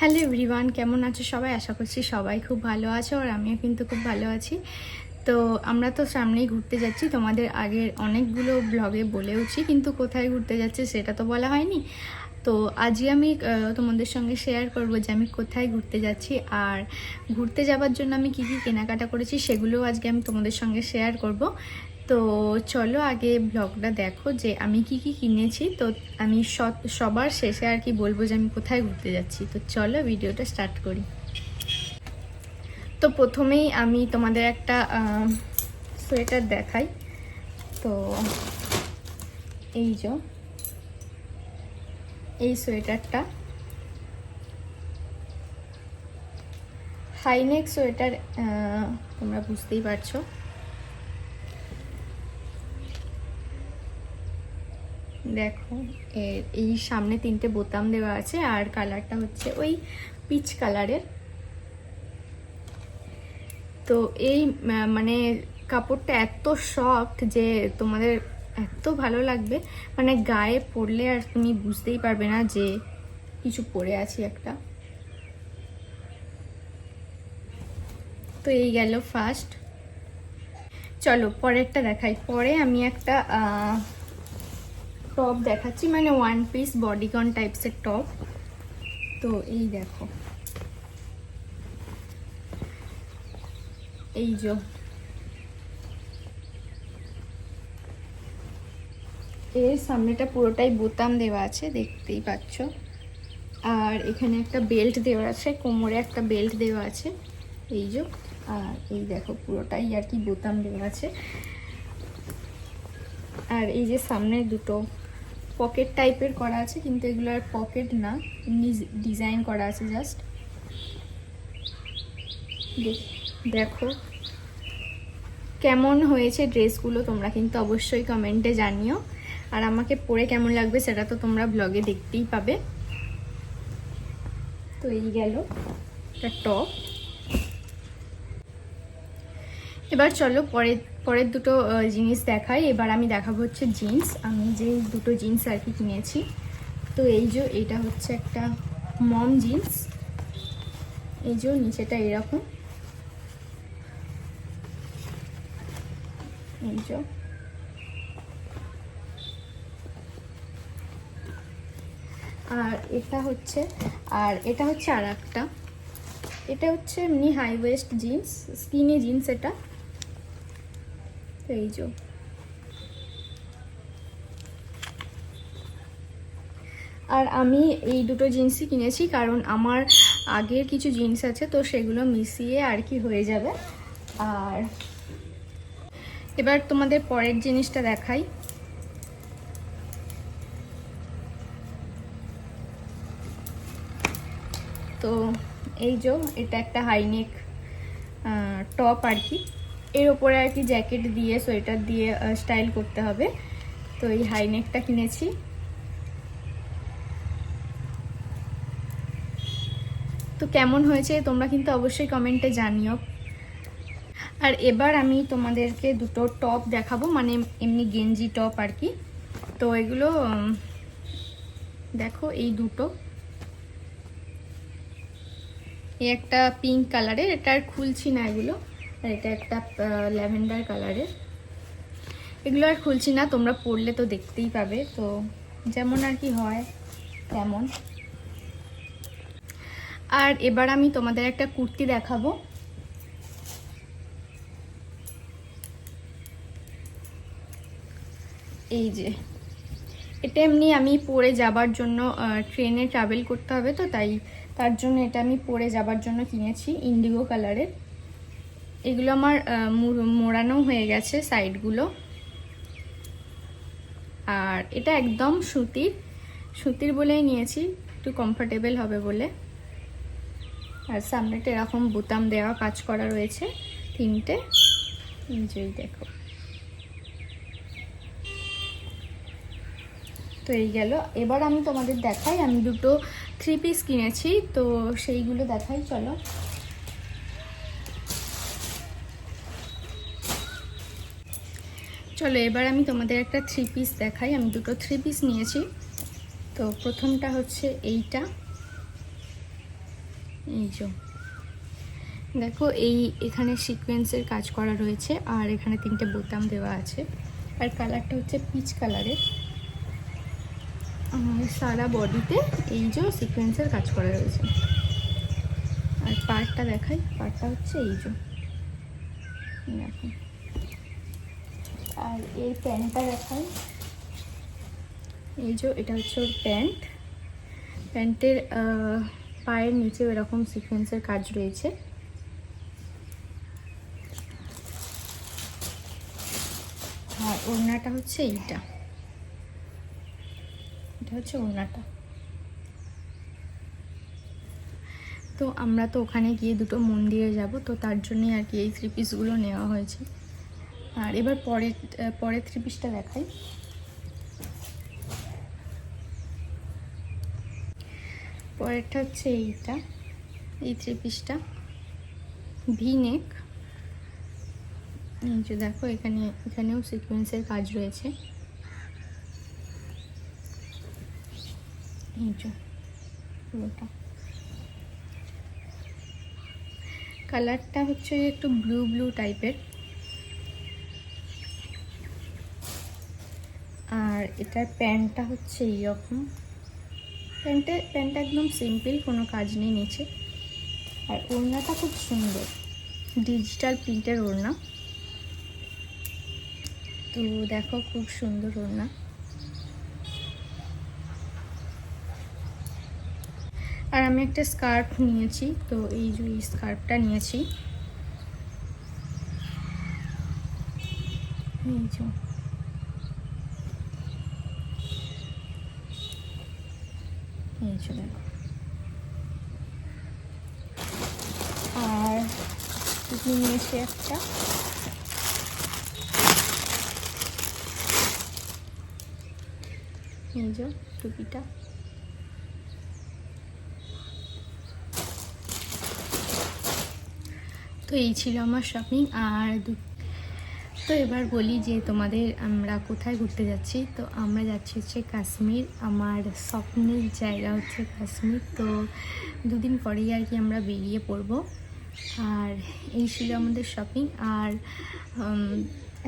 Hello everyone, কেমন আছো সবাই? আশা করছি সবাই খুব ভালো আছো আর আমিও কিন্তু খুব ভালো আছি। তো আমরা তো সামনেই ঘুরতে যাচ্ছি, তোমাদের আগের অনেকগুলো ব্লগে বলেওছি কিন্তু কোথায় ঘুরতে যাচ্ছে সেটা তো বলা হয়নি। তো আজই আমি তোমাদের সঙ্গে শেয়ার করব যে আমি কোথায় ঘুরতে যাচ্ছি আর ঘুরতে যাওয়ার জন্য আমি কি কি কেনাকাটা করেছি সেগুলোও আজকে আমি তোমাদের সঙ্গে শেয়ার করব। তো চলো আগে ব্লগটা দেখো যে আমি কি কি কিনেছি। তো আমি সবার শেষে আর কি বলব যে আমি কোথায় ঘুরতে যাচ্ছি। তো চলো ভিডিওটা স্টার্ট করি। তো প্রথমেই আমি তোমাদের একটা সোয়েটার দেখাই। তো এই যে, এই সোয়েটারটা। হাইনেক সোয়েটার তোমরা বুঝতেই পারছ। দেখো এর এই সামনে তিনটে বোতাম দেওয়া আছে আর কালারটা হচ্ছে ওই পিচ কালারের। তো এই মানে কাপড়টা এত সফট যে তোমাদের এত ভালো লাগবে। মানে গায়ে পরলে আর তুমি বুঝতেই পারবে না যে কিছু পরে আছি একটা। তো এই গেল ফার্স্ট চলো পরেরটা দেখাই। পরে আমি একটা টপ দেখাচ্ছি মানে ওয়ান পিস বডিকন টাইপসের টপ তো এই দেখো। এই যে। এর সামনেটা পুরোটাই বোতাম দেওয়া আছে, দেখতেই পাচ্ছ। আর এখানে একটা বেল্ট দেওয়া আছে, কোমরে একটা বেল্ট দেওয়া আছে। এই যে। আর এই দেখো, পুরোটাই আর কি বোতাম দেওয়া আছে। আর এই যে সামনে দুটো পকেট টাইপের করা আছে, কিন্তু এগুলো আর পকেট না। এমনি ডিজাইন করা আছে জাস্ট দেখো। কেমন হয়েছে ড্রেসগুলো তোমরা কিন্তু অবশ্যই কমেন্টে জানিও। আর আমাকে পরে কেমন লাগবে সেটা তো তোমরা ব্লগে দেখতেই পাবে। তো এই গেল একটা টপ এবার চলো পরের পরের দুটো জিনিস দেখাই। এবার আমি দেখাবো হচ্ছে জিন্স আমি যে দুটো জিন্স আর কি কিনেছি। তো এই যে এটা হচ্ছে একটা মম জিন্স এই যে নিচেটা এরকম। এই যে। আর এটা হচ্ছে, আর এটা হচ্ছে আর একটা এটা হচ্ছে এমনি high waist jeans skinny jeans এটা। এই যে। আর আমি এই দুটো জিন্সই কিনেছি, কারণ আমার আগের কিছু জিন্স আছে, তো সেগুলো মিশিয়ে আর কি হয়ে যাবে। আর এবার তোমাদের পরের জিনিসটা দেখাই। তো এই যে, এটা একটা হাইনেক টপ আর কি। এর ওপরে আর কি জ্যাকেট দিয়ে, সোয়েটার দিয়ে স্টাইল করতে হবে। তো এই হাইনেকটা কিনেছি। তো কেমন হয়েছে তোমরা কিন্তু অবশ্যই কমেন্টে জানিও। আর এবার আমি তোমাদেরকে দুটো টপ দেখাবো মানে এমনি গেঞ্জি টপ আর কি। তো এগুলো দেখো এই দুটো। এই একটা পিঙ্ক কালারের এটা আর খুলছি না এগুলো। আর এটা একটা ল্যাভেন্ডার কালারের। এগুলো আর খুলছি না, তোমরা পড়লে তো দেখতেই পাবে। তো যেমন আর কি হয়, তেমন। আর এবার আমি তোমাদের একটা কুর্তি দেখাবো। এই যে, এটা এমনি আমি পরে যাবার জন্য ট্রেনে ট্রাভেল করতে হবে তো, তাই তার জন্য এটা আমি পরে যাবার জন্য কিনেছি ইন্ডিগো কালারের। এগুলো আমার মোড়ানো হয়ে গেছে সাইডগুলো। আর এটা একদম সুতির সুতির বলেই নিয়েছি, একটু কমফোর্টেবল হবে বলে। আর সামনেটা এরকম বোতাম দেওয়া কাজ করা রয়েছে, তিনটে। এই দেখো। তো এই গেল। এবার আমি তোমাদের দেখাই, আমি দুটো থ্রি পিস কিনেছি, তো সেইগুলো দেখাই, চলো। চলো, এবার আমি তোমাদের একটা থ্রি পিস দেখাই। আমি দুটো থ্রি পিস নিয়েছি। তো প্রথমটা হচ্ছে এইটা। এই যে। দেখো, এই এখানে সিকোয়েন্সের কাজ করা রয়েছে, আর এখানে তিনটে বোতাম দেওয়া আছে। আর কালারটা হচ্ছে পিচ কালারের সারা বডিতে এই যে সিকোয়েন্সের কাজ করা রয়েছে। আর পার্টটা দেখাই। পার্টটা হচ্ছে এই যে। দেখো। আর এই প্যান্টটা দেখাই এই যে, এটা হচ্ছে ওর প্যান্ট। প্যান্টের পায়ের নিচে এরকম সিকোয়েন্সের কাজ রয়েছে। আর ওড়নাটা হচ্ছে এইটা। এটা হচ্ছে ওড়নাটা। তো আমরা তো ওখানে গিয়ে দুটো মন্দিরে যাব, তো তার জন্যই আর কি এই থ্রি পিসগুলো নেওয়া হয়েছে। আর এবার পরের পরের থ্রি পিসটা দেখাই। পরেরটা হচ্ছে এইটা, এই থ্রি পিসটা ভি নেক এই যে দেখো, এখানে, এখানেও সিকোয়েন্সের কাজ রয়েছে। এই যে, পুরোটা। কালারটা হচ্ছে একটু ব্লু ব্লু টাইপের আর এটার প্যান্টটা হচ্ছে এইরকম। প্যান্টে প্যান্টটা একদম সিম্পল, কোনো কাজ নেই নিচে। আর ওড়নাটা খুব সুন্দর। ডিজিটাল প্রিন্টের ওড়না। তো দেখো খুব সুন্দর ওড়না। আর আমি একটা স্কার্ফ নিয়েছি, তো এই যে এই স্কার্ফটা নিয়েছি। এই যে। যে দেখো। আর নিয়েছি একটা। টুপিটা। তো এই ছিল আমার শপিং আর তো এবার বলি যে তোমাদের আমরা কোথায় ঘুরতে যাচ্ছি। তো আমরা যাচ্ছি হচ্ছে কাশ্মীর। আমার স্বপ্নের জায়গা হচ্ছে কাশ্মীর। তো দুদিন পরেই আর কি আমরা বেরিয়ে পড়ব। আর এই ছিল আমাদের শপিং আর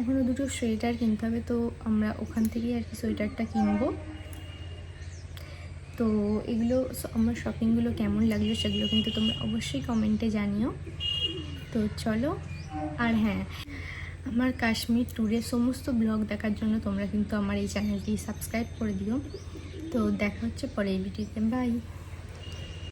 এখনও দুটো সোয়েটার কিনতে হবে। তো আমরা ওখান থেকেই আর কি সোয়েটারটা কিনবো। তো এগুলো, আমার শপিংগুলো কেমন লাগল সেগুলো কিন্তু তোমরা অবশ্যই কমেন্টে জানিও। তো চলো, আর হ্যাঁ আমার কাশ্মীর ট্যুরের সমস্ত ব্লগ দেখার জন্য তোমরা কিন্তু আমার এই চ্যানেলটি সাবস্ক্রাইব করে দিও। তো দেখা হচ্ছে পরে এই ভিডিওতে বাই